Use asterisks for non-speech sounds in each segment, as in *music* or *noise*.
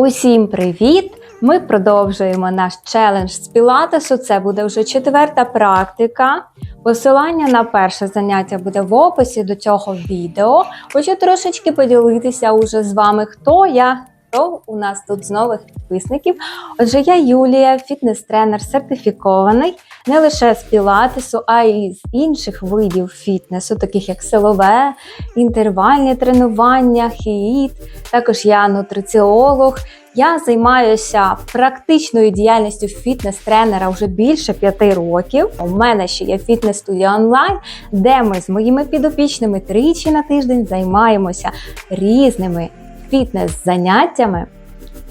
Усім привіт! Ми продовжуємо наш челендж з пілатесу. Це буде вже четверта практика. Посилання на перше заняття буде в описі до цього відео. Хочу трошечки поділитися уже з вами, хто я. Хто у нас тут з нових підписників? Отже, я Юлія, фітнес-тренер сертифікований не лише з пілатесу, а й з інших видів фітнесу, таких як силове, інтервальні тренування, хіїт. Також я нутриціолог. Я займаюся практичною діяльністю фітнес-тренера вже більше п'яти років. У мене ще є фітнес-студія онлайн, де ми з моїми підопічними тричі на тиждень займаємося різними фітнес-заняттями.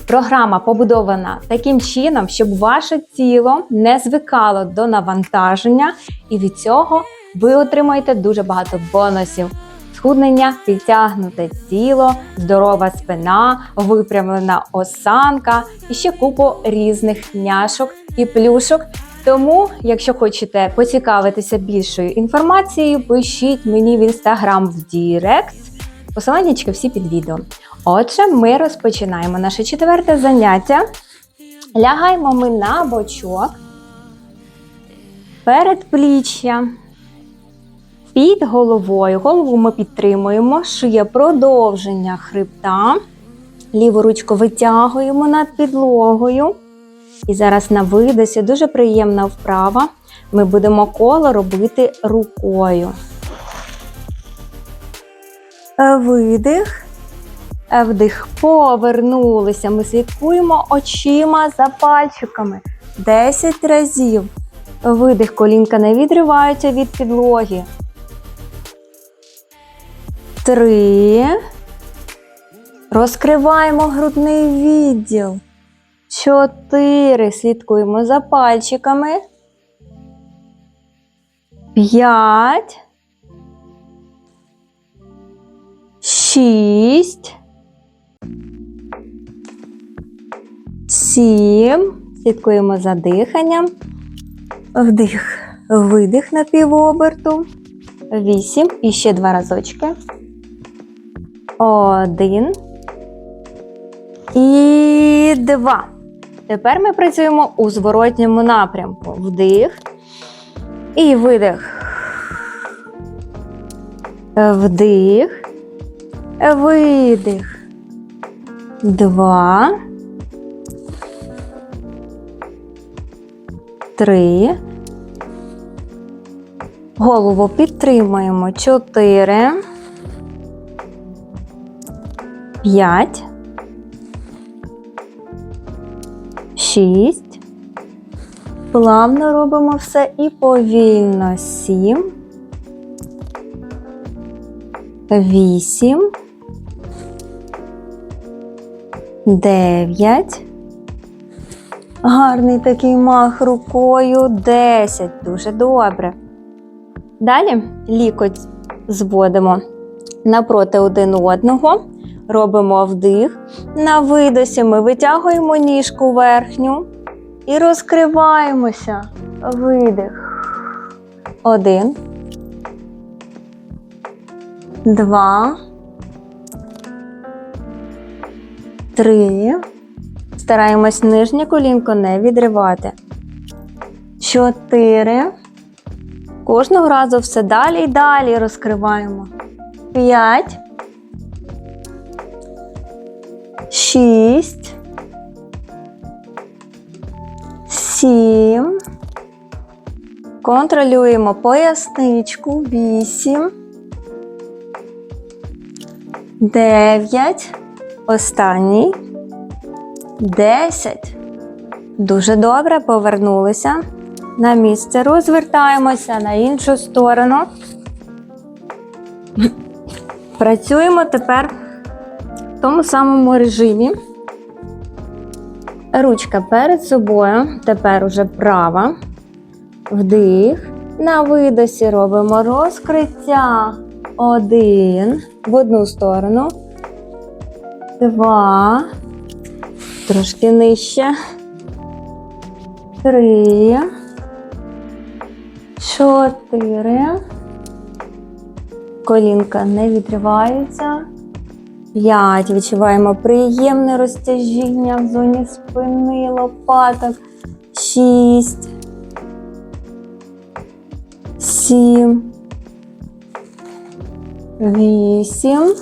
Програма побудована таким чином, щоб ваше тіло не звикало до навантаження, і від цього ви отримаєте дуже багато бонусів. Схуднення, підтягнуте тіло, здорова спина, випрямлена осанка і ще купу різних няшок і плюшок. Тому, якщо хочете поцікавитися більшою інформацією, пишіть мені в інстаграм в Дірект. Посилання всі під відео. Отже, ми розпочинаємо наше четверте заняття. Лягаємо ми на бочок, передпліччя, під головою. Голову ми підтримуємо, шия продовження хребта. Ліву ручку витягуємо над підлогою. І зараз на видосі дуже приємна вправа. Ми будемо коло робити рукою. Видих. Вдих. Повернулися. Ми слідкуємо очима за пальчиками. 10 разів. Видих. Колінка не відриваються від підлоги. Три. Розкриваємо грудний відділ. Чотири. Слідкуємо за пальчиками. П'ять. Шість. Сім. Слідкуємо за диханням. Вдих, видих на півоберту. Вісім. І ще два разочки. Один. І два. Тепер ми працюємо у зворотньому напрямку. Вдих. І видих. Вдих. Видих. Два. Три. Голову підтримуємо. Чотири. П'ять. Шість. Плавно робимо все і повільно. Сім. Вісім. Дев'ять. Гарний такий мах рукою. Десять. Дуже добре. Далі лікоть зводимо напроти один одного. Робимо вдих. На видосі ми витягуємо ніжку верхню і розкриваємося. Видих. Один. Два. Три. Стараємось нижнє колінко не відривати. Чотири. Кожного разу все далі і далі розкриваємо. П'ять. Шість. Сім. Контролюємо поясничку. Вісім. Дев'ять. Останній. Десять. Дуже добре. Повернулися. На місце розвертаємося на іншу сторону. Працюємо тепер в тому самому режимі. Ручка перед собою, тепер уже права. Вдих. На видосі робимо розкриття. Один. В одну сторону. Два. Трошки нижче. Три. Чотири. Колінка не відриваються. П'ять. Відчуваємо приємне розтяжіння в зоні спини, лопаток. Шість. Сім. Вісім.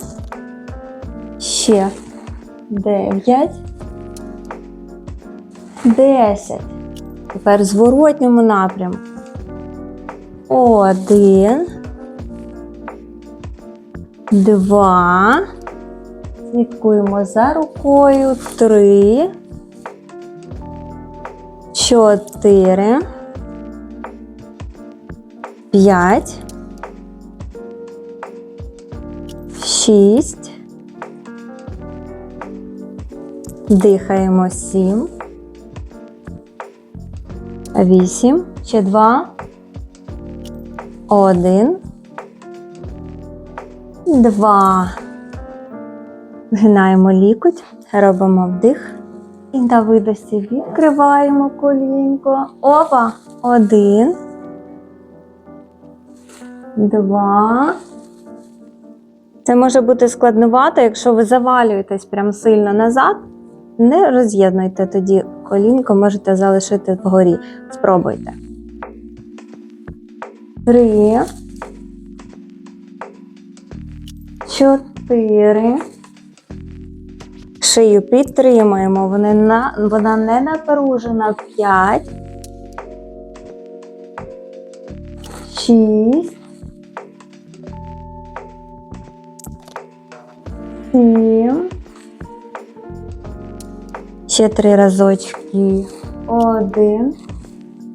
Ще. Дев'ять. Десять. Тепер в зворотньому напрямку. Один. Два. Слідкуємо за рукою. Три. Чотири. П'ять. Шість. Дихаємо сім. Вісім. Ще два. Один. Два. Згинаємо лікоть, робимо вдих. І на видосі відкриваємо колінко. Опа. Один. Два. Це може бути складновато, якщо ви завалюєтесь прям сильно назад. Не роз'єднуйте тоді колінко, можете залишити вгорі. Спробуйте. Три. Чотири. Шию підтримуємо. Вони на, вона не напружена. П'ять. Шість. Сім. Ще три разочки. Один.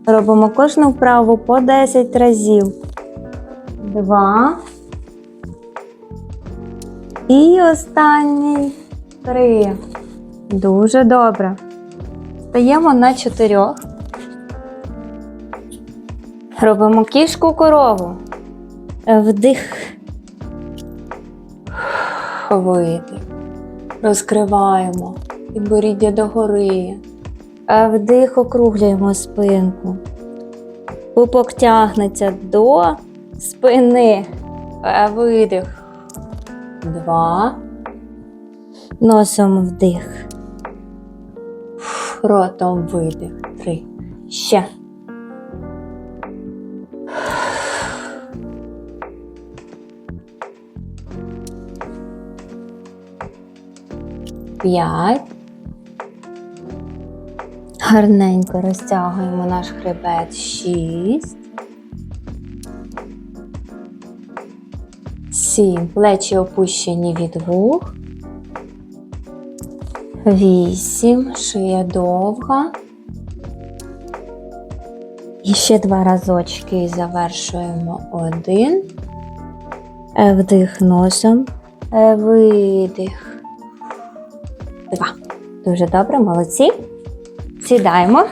Робимо кожну вправу по 10 разів. Два. І останній три. Дуже добре. Стаємо на чотирьох. Робимо кішку корову. Вдих. Видих. Розкриваємо. Підборіддя догори. А Вдих округлюємо спинку. Пупок тягнеться до спини. Видих. Два. Носом вдих. Ротом видих. Три. Ще. П'ять. Гарненько розтягуємо наш хребет. Шість. Сім. Плечі опущені від вух. Вісім. Шия довга. І ще два разочки і завершуємо один. Е, Вдих носом. Е, Видих. Два. Дуже добре, молодці. Сідаємо.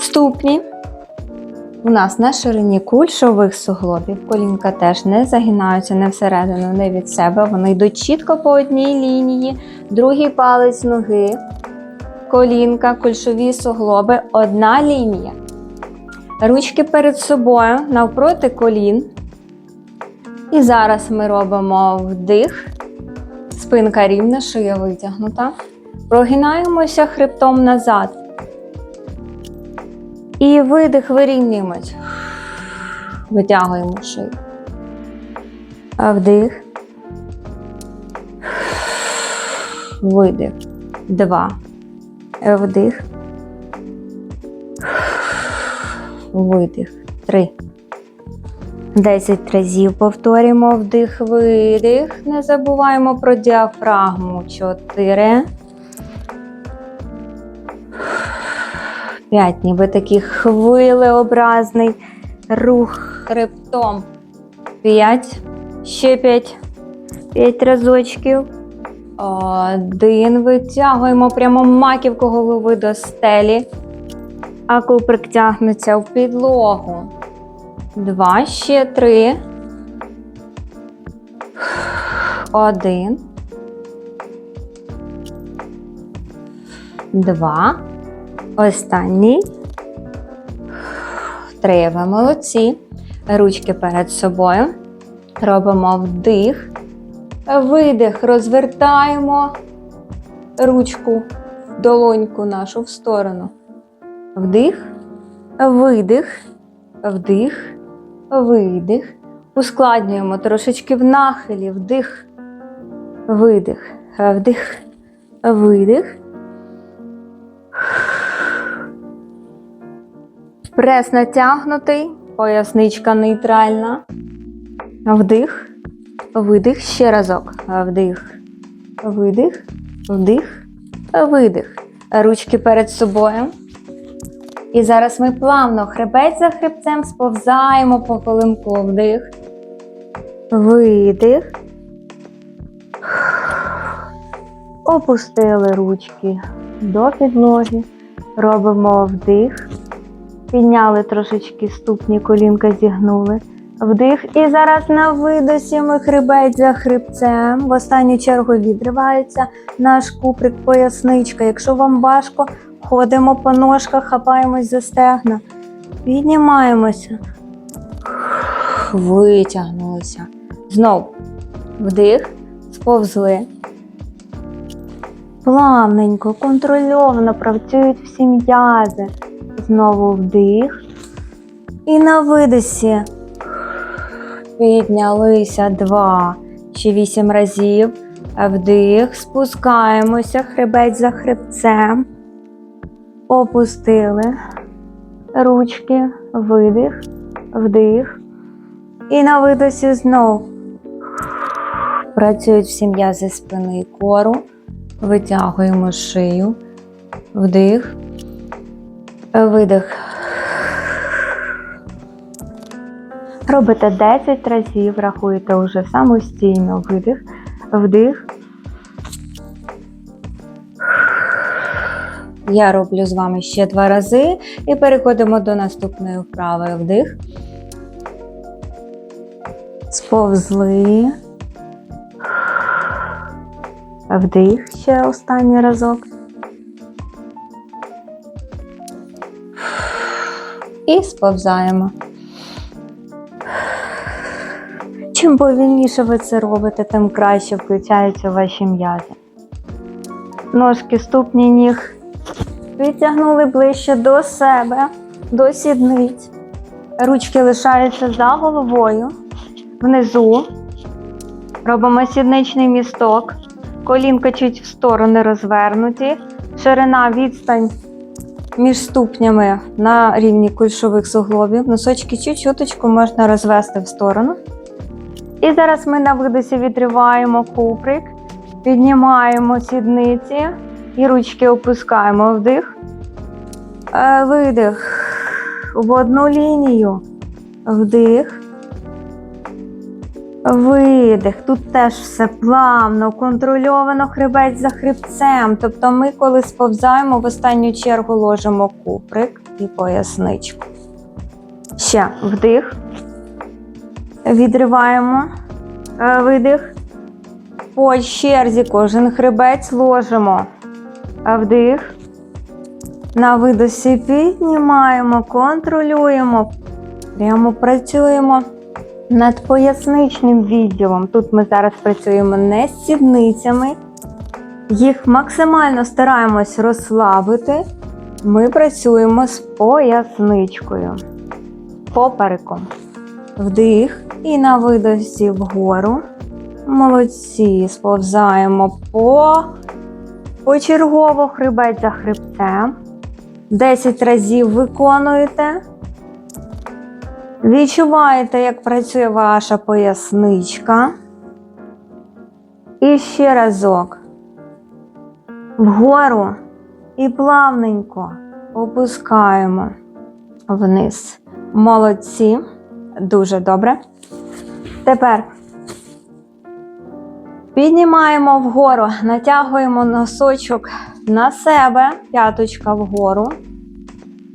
Ступні. У нас на ширині кульшових суглобів. Колінка теж не загинаються не всередину, не від себе. Вони йдуть чітко по одній лінії. Другий палець ноги. Колінка, кульшові суглоби. Одна лінія. Ручки перед собою навпроти колін. І зараз ми робимо вдих. Спинка рівна, шия витягнута. Прогинаємося хребтом назад. І видих вирівнюємось. Витягуємо шию. Вдих. Видих. Два. Вдих. Видих. Три. Десять разів повторюємо вдих, видих. Не забуваємо про діафрагму. Чотири. П'ять. Ніби такий хвилеобразний рух хребтом. П'ять. Ще п'ять. П'ять разочків. Один. Витягуємо прямо маківку голови до стелі. А куприк тягнеться в підлогу. Два, ще три. Один. Два. Останній. Три. Ви молодці. Ручки перед собою. Робимо вдих. Видих. Розвертаємо ручку, долоньку нашу в сторону. Вдих, видих, вдих, видих. Ускладнюємо трошечки в нахилі. Вдих, видих, вдих, видих. Прес натягнутий, поясничка нейтральна. Вдих, видих, ще разок. Вдих, видих, вдих, видих. Ручки перед собою. І зараз ми плавно хребець за хребцем сповзаємо по колимку. Вдих, видих. Опустили ручки до підлоги. Робимо вдих. Підняли трошечки ступні, колінка зігнули. Вдих. І зараз на видосі ми хребець за хребцем. В останню чергу відривається наш куприк, поясничка. Якщо вам важко, ходимо по ножках, хапаємось за стегна. Піднімаємося. Витягнулися. Знов. Вдих. Сповзли. Плавненько, контрольовано працюють всі м'язи. Знову вдих. І на видосі піднялися два. Ще вісім разів. Вдих. Спускаємося, хребець за хребцем. Опустили. Ручки, видих, вдих. І на видосі знов. Працюють всі м'язи спини і кору. Витягуємо шию. Вдих. Видих. Робите 10 разів, рахуєте вже самостійно видих, вдих. Я роблю з вами ще два рази і переходимо до наступної вправи. Вдих. Сповзли. Вдих ще останній разок. І сповзаємо. Чим повільніше ви це робите, тим краще включаються ваші м'язи. Ножки ступні ніг підтягнули ближче до себе, до сідниць. Ручки лишаються за головою. Внизу. Робимо сідничний місток. Колінка чуть в сторони розвернуті. Ширина відстань між ступнями на рівні кульшових суглобів. Носочки чуть-чуточку можна розвести в сторону. І зараз ми на видосі відриваємо куприк, піднімаємо сідниці і ручки опускаємо вдих, Е, видих в одну лінію, вдих, видих. Тут теж все плавно, контрольовано хребець за хребцем. Тобто ми, коли сповзаємо, в останню чергу ложимо куприк і поясничку. Ще вдих. Відриваємо е, видих. По черзі кожен хребець ложимо. Е, Вдих. На видосі піднімаємо, контролюємо. Прямо працюємо над поясничним відділом. Тут ми зараз працюємо не з сідницями. Їх максимально стараємось розслабити. Ми працюємо з поясничкою. Попереком. Вдих і на видосі вгору. Молодці. Сповзаємо по почергово хребець за хребцем. 10 разів виконуєте. Відчуваєте, як працює ваша поясничка. І ще разок. Вгору і плавненько опускаємо вниз. Молодці. Дуже добре. Тепер піднімаємо вгору, натягуємо носочок на себе, п'яточка вгору.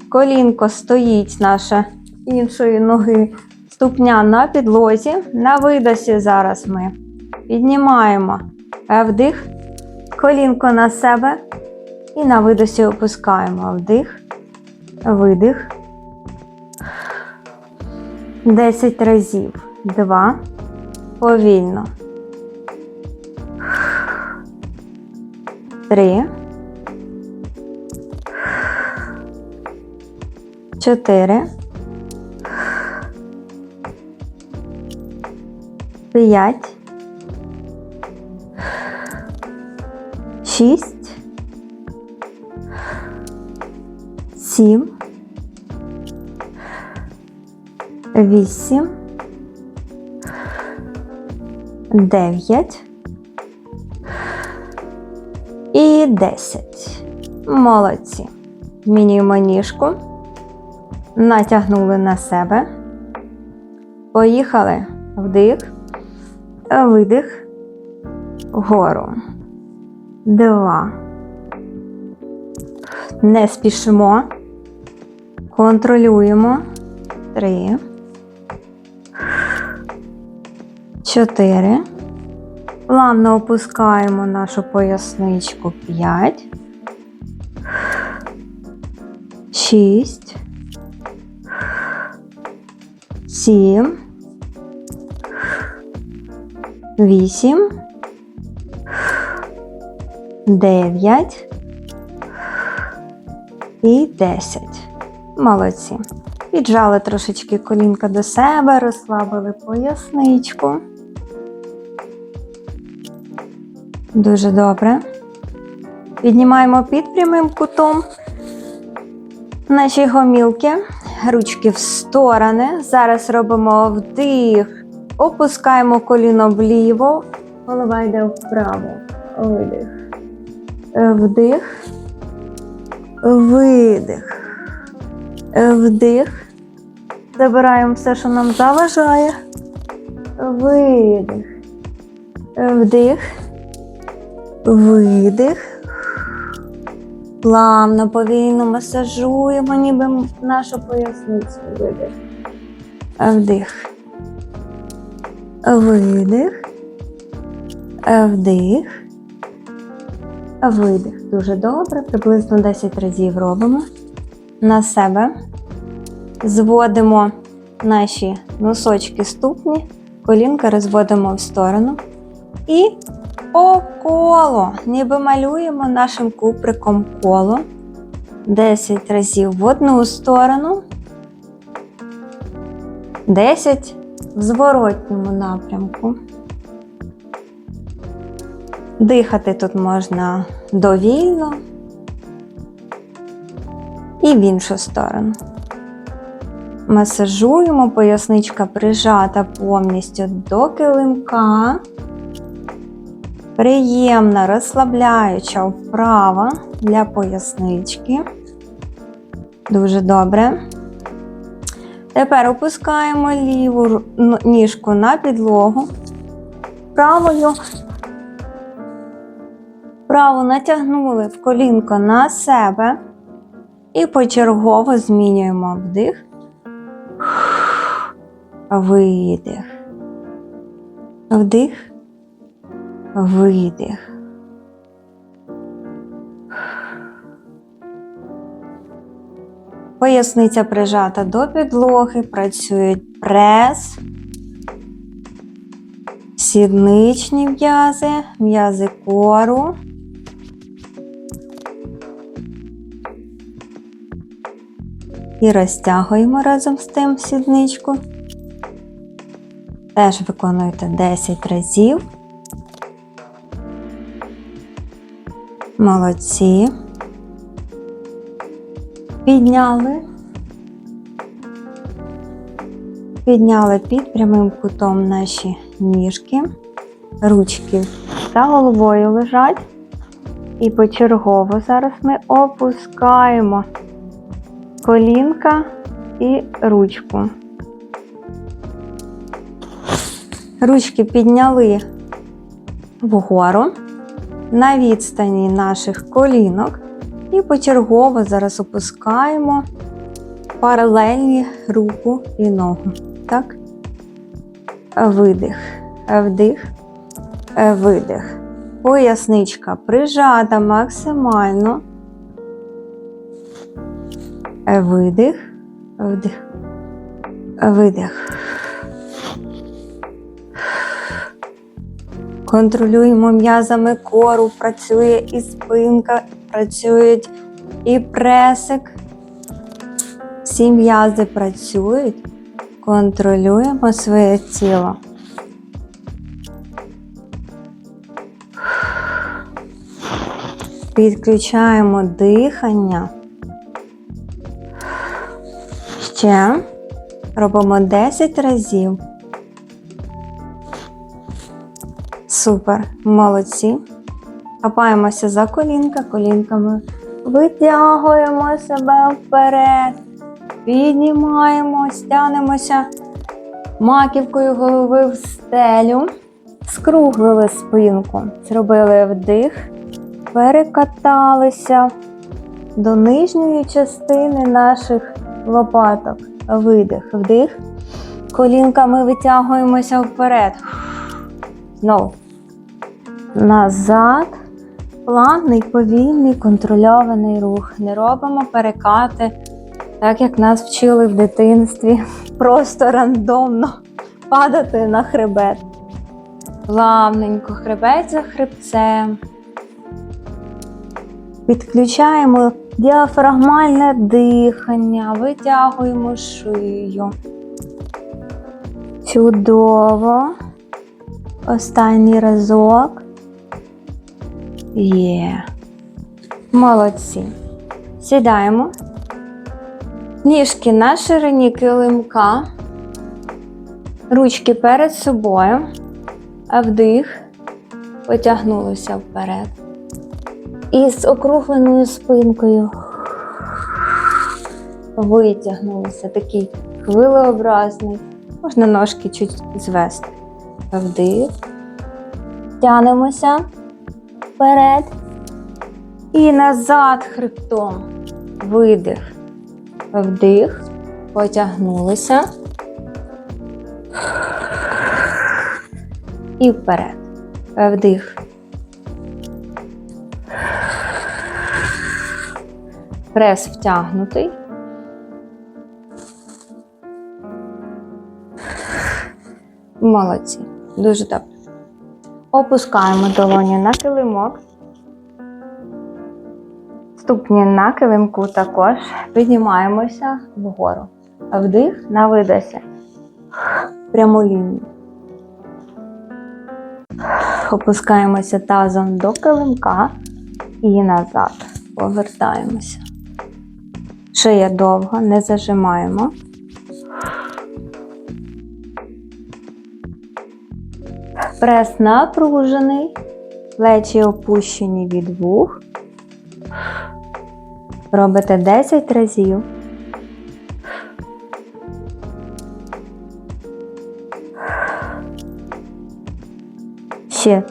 Колінко стоїть наше іншої ноги, ступня на підлозі. На видосі зараз ми піднімаємо вдих, колінко на себе і на видосі опускаємо вдих, видих. 10 разів. 2, Повільно. Три. Чотири. П'ять. Шість. Сім. Вісім. Дев'ять. І десять. Молодці. Змінюємо ніжку. Натягнули на себе. Поїхали. Вдих. Видих. Вгору. Два. Не спішимо. Контролюємо. Три. Чотири. Плавно опускаємо нашу поясничку. П'ять. Шість. Сім. Вісім. Дев'ять. І десять. Молодці. Піджали трошечки колінка до себе, розслабили поясничку. Дуже добре. Піднімаємо під прямим кутом наші гомілки, ручки в сторони. Зараз робимо вдих, опускаємо коліно вліво, голова йде вправо. Видих. Вдих. Видих. Вдих. Забираємо все, що нам заважає. Видих. Вдих. Видих. Плавно, повільно масажуємо, ніби нашу поясницю. Видих. Вдих. Видих. Вдих. Видих. Дуже добре. Приблизно 10 разів робимо. На себе. Зводимо наші носочки ступні, колінка розводимо в сторону. І по колу, ніби малюємо нашим куприком коло 10 разів в одну сторону, 10 в зворотньому напрямку. Дихати тут можна довільно і в іншу сторону. Масажуємо, поясничка прижата повністю до килимка. Приємна, розслабляюча вправа для пояснички. Дуже добре. Тепер опускаємо ліву ніжку на підлогу. Правою. Праву натягнули в колінко на себе. І почергово змінюємо вдих. Видих. Вдих. Видих. Поясниця прижата до підлоги, працюють прес, сідничні м'язи, м'язи кору. І розтягуємо разом з тим сідничку. Теж виконуйте 10 разів. Молодці. Підняли. Підняли під прямим кутом наші ніжки. Ручки за головою лежать. І почергово зараз ми опускаємо колінка і ручку. Ручки підняли вгору на відстані наших колінок і почергово зараз опускаємо паралельні руку і ногу. Так? Видих, вдих, видих. Поясничка прижата максимально. Видих, вдих, видих. Контролюємо м'язами кору, працює і спинка, працюють і пресик. Всі м'язи працюють. Контролюємо своє тіло. Підключаємо дихання. Ще робимо 10 разів. Супер, молодці. Хапаємося за колінка, колінками витягуємо себе вперед, піднімаємо, стягнемося маківкою голови в стелю, скруглили спинку, зробили вдих, перекаталися до нижньої частини наших лопаток. Видих, вдих. Колінками витягуємося вперед. Знову. Назад. Плавний, повільний, контрольований рух. Не робимо перекати, так як нас вчили в дитинстві. *laughs* Просто рандомно падати на хребет. Плавненько, хребет за хребцем. Підключаємо діафрагмальне дихання, витягуємо шию. Чудово. Останній разок. Є. Молодці. Сідаємо. Ніжки на ширині килимка. Ручки перед собою. А вдих. Потягнулися вперед. І з округленою спинкою. Витягнулися. Такий хвилеобразний. Можна ножки чуть звести. Вдих. Тянемося вперед. І назад хребтом. Видих. Вдих. Потягнулися. І вперед. Вдих. Прес втягнутий. Молодці. Дуже добре. Опускаємо долоні на килимок. Ступні на килимку також. Піднімаємося вгору. Вдих на видосі. Пряму лінію. Опускаємося тазом до килимка і назад. Повертаємося. Шия довго, не зажимаємо. Прес напружений, плечі опущені від вух. Робите 10 разів. Ще.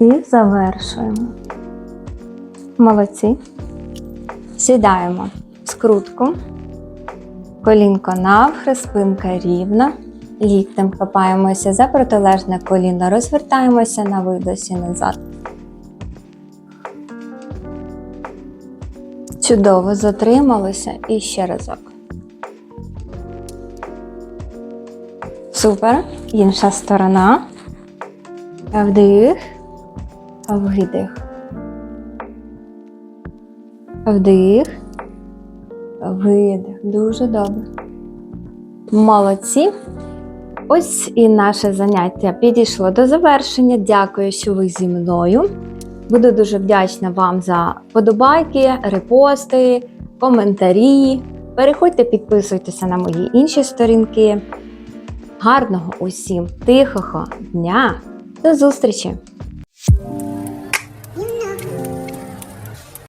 І завершуємо. Молодці. Сідаємо в скрутку. Колінко навхрест, спинка рівна. Ліктем хапаємося за протилежне коліно, розвертаємося на видосі назад. Чудово затрималося і ще разок. Супер. Інша сторона. Вдих. Видих. Вдих. Видих. Дуже добре. Молодці. Ось і наше заняття підійшло до завершення. Дякую, що ви зі мною. Буду дуже вдячна вам за подобайки, репости, коментарі. Переходьте, підписуйтеся на мої інші сторінки. Гарного усім тихого дня! До зустрічі!